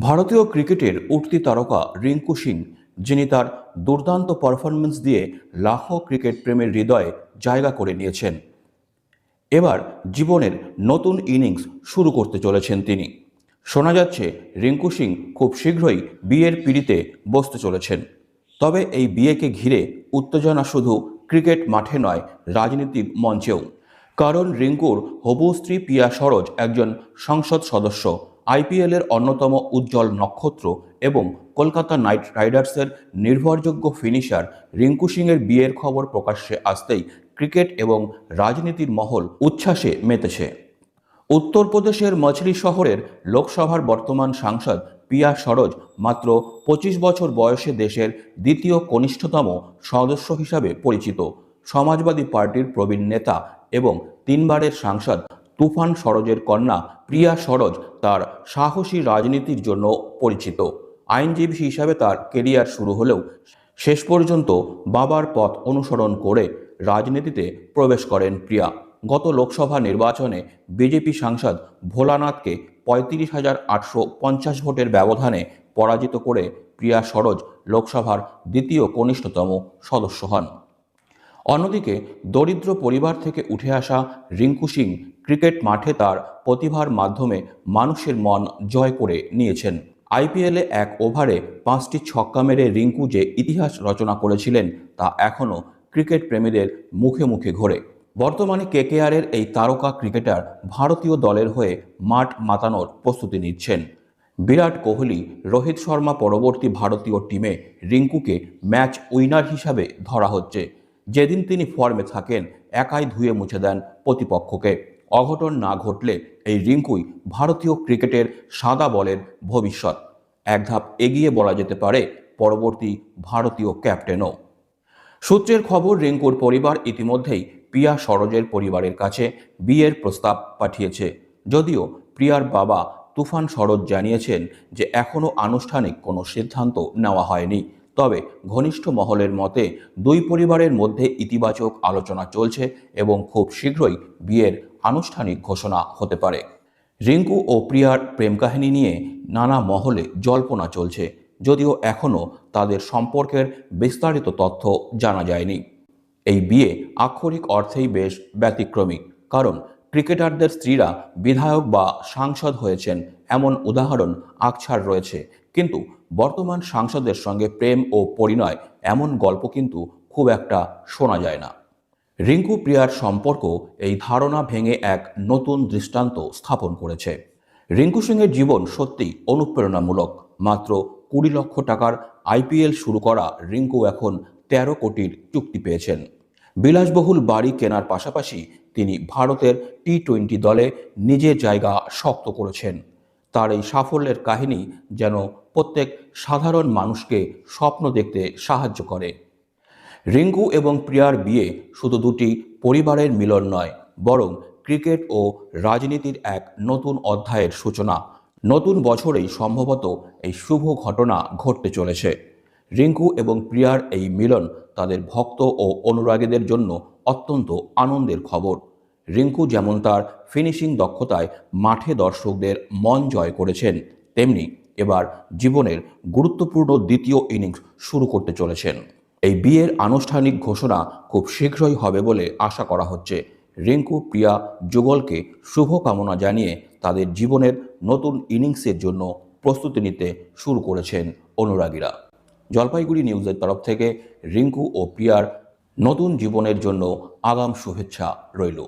ভারতীয় ক্রিকেটের উঠতি তারকা রিঙ্কু সিং, যিনি তার দুর্দান্ত পারফরমেন্স দিয়ে লাখো ক্রিকেট প্রেমের হৃদয়ে জায়গা করে নিয়েছেন। এবার জীবনের নতুন ইনিংস শুরু করতে চলেছেন তিনি। শোনা যাচ্ছে, রিঙ্কু সিং খুব শীঘ্রই বিয়ের পিড়িতে বসতে চলেছেন। তবে এই বিয়েকে ঘিরে উত্তেজনা শুধু ক্রিকেট মাঠে নয় রাজনীতির মঞ্চেও। কারণ রিঙ্কুর হবু স্ত্রী পিয়া সরোজ একজন সংসদ সদস্য। আইপিএলের অন্যতম উজ্জ্বল নক্ষত্র এবং কলকাতা নাইট রাইডার্সের নির্ভরযোগ্য ফিনিশার রিঙ্কু সিংয়ের বিয়ের খবর প্রকাশ্যে আসতেই ক্রিকেট এবং রাজনীতির মহল উচ্ছ্বাসে মেতেছে। উত্তরপ্রদেশের মছলি শহরের লোকসভার বর্তমান সাংসদ পিয়া সরোজ মাত্র পঁচিশ বছর বয়সে দেশের দ্বিতীয় কনিষ্ঠতম সদস্য হিসাবে পরিচিত। সমাজবাদী পার্টির প্রবীণ নেতা এবং তিনবারের সাংসদ তুফান সরোজের কন্যা প্রিয়া সরোজ তার সাহসী রাজনীতির জন্য পরিচিত। আইনজীবী হিসাবে তার কেরিয়ার শুরু হলেও শেষ পর্যন্ত বাবার পথ অনুসরণ করে রাজনীতিতে প্রবেশ করেন প্রিয়া। গত লোকসভা নির্বাচনে বিজেপি সাংসদ ভোলানাথকে পঁয়ত্রিশ হাজার আটশো পঞ্চাশ ভোটের ব্যবধানে পরাজিত করে প্রিয়া সরোজ লোকসভার দ্বিতীয় কনিষ্ঠতম সদস্য হন। অন্যদিকে, দরিদ্র পরিবার থেকে উঠে আসা রিঙ্কু সিং ক্রিকেট মাঠে তার প্রতিভার মাধ্যমে মানুষের মন জয় করে নিয়েছেন। আইপিএলে এক ওভারে পাঁচটি ছক্কা মেরে রিঙ্কু যে ইতিহাস রচনা করেছিলেন, তা এখনও ক্রিকেট প্রেমীদের মুখে মুখে ঘোরে। বর্তমানে কেকেআরের এই তারকা ক্রিকেটার ভারতীয় দলের হয়ে মাঠ মাতানোর প্রস্তুতি নিচ্ছেন। বিরাট কোহলি, রোহিত শর্মা পরবর্তী ভারতীয় টিমে রিঙ্কুকে ম্যাচ উইনার হিসাবে ধরা হচ্ছে। যেদিন তিনি ফর্মে থাকেন, একাই ধুয়ে মুছে দেন প্রতিপক্ষকে। অঘটন না ঘটলে এই রিঙ্কুই ভারতীয় ক্রিকেটের সাদা বলের ভবিষ্যৎ। এক ধাপ এগিয়ে বলা যেতে পারে পরবর্তী ভারতীয় ক্যাপ্টেনও। সূত্রের খবর, রিঙ্কুর পরিবার ইতিমধ্যেই প্রিয়া সরোজের পরিবারের কাছে বিয়ের প্রস্তাব পাঠিয়েছে। যদিও প্রিয়ার বাবা তুফান সরোজ জানিয়েছেন যে এখনও আনুষ্ঠানিক কোনো সিদ্ধান্ত নেওয়া হয়নি। তবে ঘনিষ্ঠ মহলের মতে, দুই পরিবারের মধ্যে ইতিবাচক আলোচনা চলছে এবং খুব শীঘ্রই বিয়ের আনুষ্ঠানিক ঘোষণা হতে পারে। রিঙ্কু ও প্রিয়ার প্রেম কাহিনী নিয়ে নানা মহলে জল্পনা চলছে, যদিও এখনও তাদের সম্পর্কের বিস্তারিত তথ্য জানা যায়নি। এই বিয়ে আক্ষরিক অর্থেই বেশ ব্যতিক্রমী, কারণ ক্রিকেটারদের স্ত্রীরা বিধায়ক বা সাংসদ হয়েছেন এমন উদাহরণ আকছার রয়েছে কিন্তু বর্তমান সাংসদের সঙ্গে প্রেম ও পরিণয় এমন গল্প কিন্তু খুব একটা শোনা যায় না। রিঙ্কু প্রিয়ার সম্পর্ক এই ধারণা ভেঙে এক নতুন দৃষ্টান্ত স্থাপন করেছে। রিঙ্কু সিংয়ের জীবন সত্যি অনুপ্রেরণামূলক। মাত্র কুড়ি লক্ষ টাকার আইপিএল শুরু করা রিঙ্কু এখন তেরো কোটির চুক্তি পেয়েছেন। বিলাসবহুল বাড়ি কেনার পাশাপাশি তিনি ভারতের টি টোয়েন্টি দলে নিজের জায়গা শক্ত করেছেন। তার এই সাফল্যের কাহিনী যেন প্রত্যেক সাধারণ মানুষকে স্বপ্ন দেখতে সাহায্য করে। রিঙ্গু এবং প্রিয়ার বিয়ে শুধু দুটি পরিবারের মিলন নয়, বরং ক্রিকেট ও রাজনীতির এক নতুন অধ্যায়ের সূচনা। নতুন বছরেই সম্ভবত এই শুভ ঘটনা ঘটতে চলেছে। রিঙ্কু এবং প্রিয়ার এই মিলন তাদের ভক্ত ও অনুরাগীদের জন্য অত্যন্ত আনন্দের খবর। রিঙ্কু যেমন তার ফিনিশিং দক্ষতায় মাঠে দর্শকদের মন জয় করেছেন, তেমনি এবার জীবনের গুরুত্বপূর্ণ দ্বিতীয় ইনিংস শুরু করতে চলেছেন। এই বিয়ের আনুষ্ঠানিক ঘোষণা খুব শীঘ্রই হবে বলে আশা করা হচ্ছে। রিঙ্কু, প্রিয়া, যুগলকে শুভকামনা জানিয়ে তাদের জীবনের নতুন ইনিংসের জন্য প্রস্তুতি নিতে শুরু করেছেন অনুরাগীরা। জলপাইগুড়ি নিউজের তরফ থেকে রিঙ্কু ও প্রিয়ার নতুন জীবনের জন্য আগাম শুভেচ্ছা রইল।